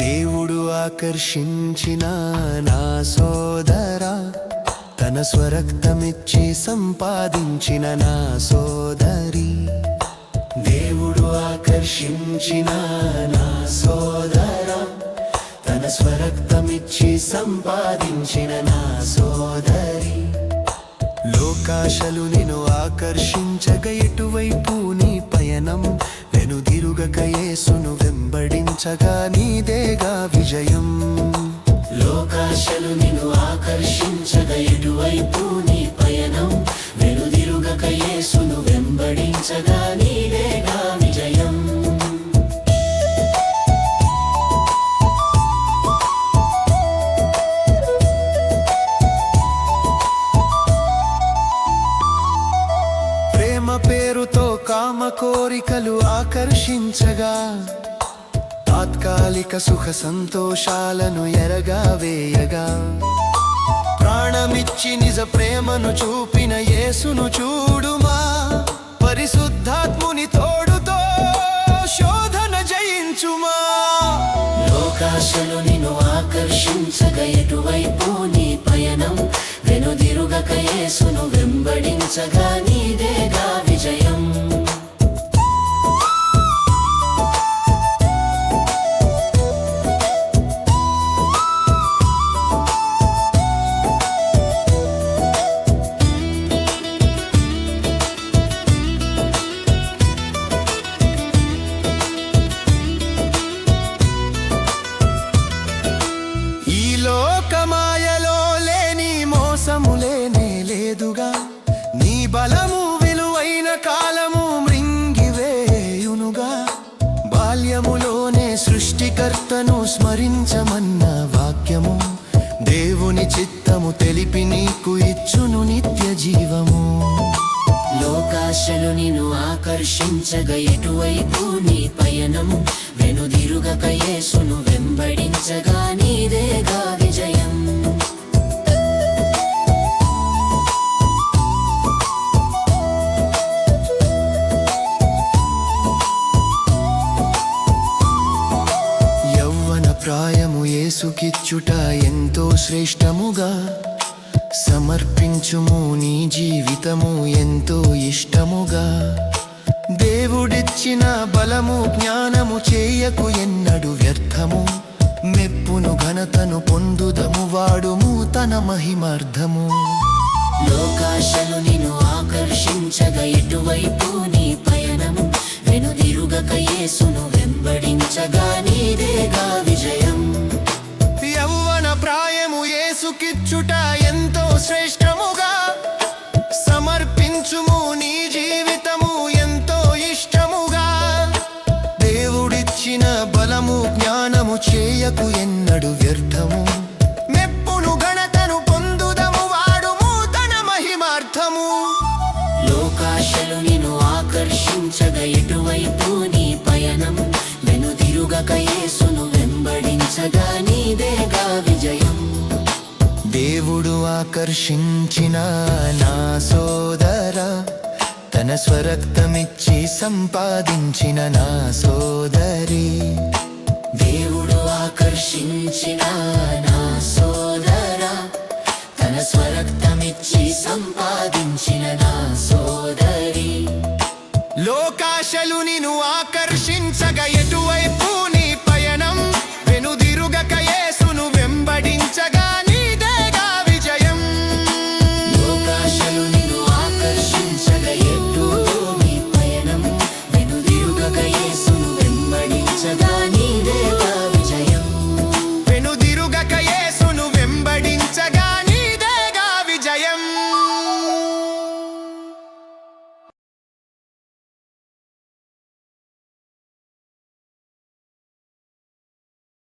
దేవుడు ఆకర్షించిన నా సోదరా తన స్వరక్తమిచ్చి సంపాదించిన నా సోదరి. దేవుడు ఆకర్షించిన నా సోదర. తన స్వరక్తమిచ్చి సంపాదించిన నా సోదరి. లోకాశలు నిన్ను ఆకర్షించక ఎటువైపు నీ పయనం. వెనుదిరుగక యేసును వెంబడించగా నీదేగా విజయం. నిన్ను ఆకర్షించగ ఎటువైపు నీ పయనం? వెనుదిరుగక యేసును వెంబడించగా నీదేగా విజయం. ప్రేమ పేరుతో కామ కోరికలు ఆకర్షించగా తాత్కాలిక సుఖ సంతోషాలను ఎరగా వేయగా ప్రాణమిచ్చి నిజ ప్రేమను చూపిన యేసును చూడుమా పరిశుద్ధాత్ముని తోడుతో శోధన జయించుమా లోకాశలు నిన్ను ఆకర్షించక ఎటువైపు నీ పయనం వెనుదిరుగక యేసును వెంబడించగా నీదేగా కృపను స్మరించమన్న వాక్యము దేవుని చిత్తము తెలిపి నీకు ఇచ్చును నిత్య జీవము. లోకాశలు నిన్ను ఆకర్షించగ ఎటువైపు నీ పయనం వెనుదిరుగక యేసు యేసుకిచ్చుట ఎంతో శ్రేష్టముగా సమర్పించుము నీ జీవితము ఎంతో ఇష్టముగా. దేవుడిచ్చిన బలము జ్ఞానము చేయకు ఎన్నడు వ్యర్థము. మెప్పును ఘనతను పొందుదము వాడుము తన మహిమార్థము. లోకాశలు నిన్ను ఆకర్షించగ ఎటువైపు నీ పయనం వెనుదిరుగక యేసును వెంబడించగా యేసుకిచ్చుట ఎంతో శ్రేష్టముగా. సమర్పించుము నీ జీవితము ఎంతో ఇష్టముగా. దేవుడిచ్చిన బలము జ్ఞానము చేయకు ఎన్నడు వ్యర్థము. మెప్పును గణతను పొందుదము వాడుము తన మహిమార్థము. లోకాశలు నిన్ను ఆకర్షించగ ఎటువైపు నీ పయనం వెనుదిరుగక యేసును వెంబడించగా నీదేగా దేవుడు ఆకర్షించిన నా సోదర తన స్వరక్తమిచ్చి సంపాదించిన నా సోదరి. దేవుడు ఆకర్షించిన నా సోదర తన స్వరక్తమిచ్చి సంపాదించిన నా సోదరి. లోకాశలు నిన్ను ఆకర్ష